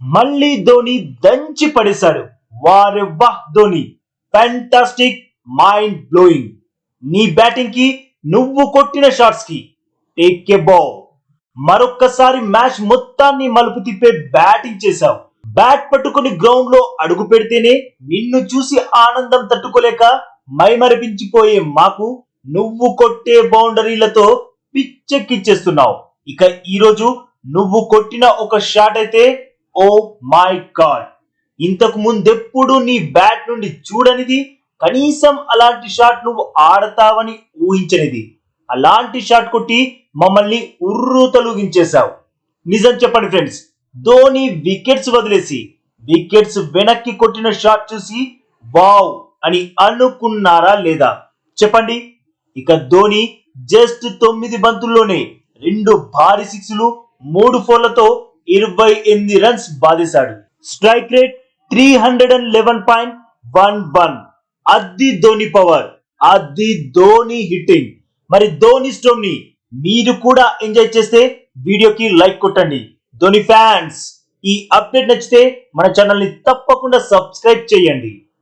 మళ్ళీ ధోని దంచి పడేశాడు. వారే వాహ్ ధోని. ఫ్యాంటాస్టిక్ మైండ్ బ్లోయింగ్ నీ బ్యాటింగ్కి నువ్వు కొట్టిన షాట్స్కి. టేక్ ఏ బాల్ మరొక్కసారి మ్యాచ్ మొత్తాన్ని మలుపు తిప్పే బ్యాటింగ్ చేశావు. బ్యాట్ పట్టుకుని గ్రౌండ్లో అడుగు పెడితేనే నిన్ను చూసి ఆనందం తట్టుకోలేక మైమరిపించిపోయే మాకు నువ్వు కొట్టే బౌండరీలతో పిచ్చెక్కిచ్చేస్తున్నావు. ఇక ఈరోజు నువ్వు కొట్టిన ఒక షాట్ అయితే ఓ మై గాడ్ ఇంతకు ముందెప్పుడు నీ బ్యాట్ నుండి చూడనిది? కనీసం అలాంటి షాట్ నువ్వు ఆడతావని ఊహించనిది. అలాంటి షాట్ కొట్టి మమ్మల్ని ఉర్రు తొలగించేశావు. నిజం చెప్పండి ఫ్రెండ్స్. ధోని వికెట్స్ వదిలేసి వికెట్స్ వెనక్కి కొట్టిన షాట్ చూసి వావ్ అని అనుకున్నారా లేదా? చెప్పండి. ఇక ధోని జస్ట్ తొమ్మిది బంతుల్లోనే రెండు భారీ సిక్స్లు మూడు ఫోర్లతో ఇరవై ఎనిమిది runs బాధేశాడు. Strike rate three hundred and eleven point one one. అది ధోని పవర్ అది ధోని హిట్టింగ్ మరి ధోని స్టోమ్ని మీరు కూడా ఎంజాయ్ చేస్తే వీడియోకి లైక్ కొట్టండి. ధోని ఫ్యాన్స్ ఈ అప్డేట్ నచ్చితే మన ఛానల్ని తప్పకుండా సబ్స్క్రైబ్ చేయండి.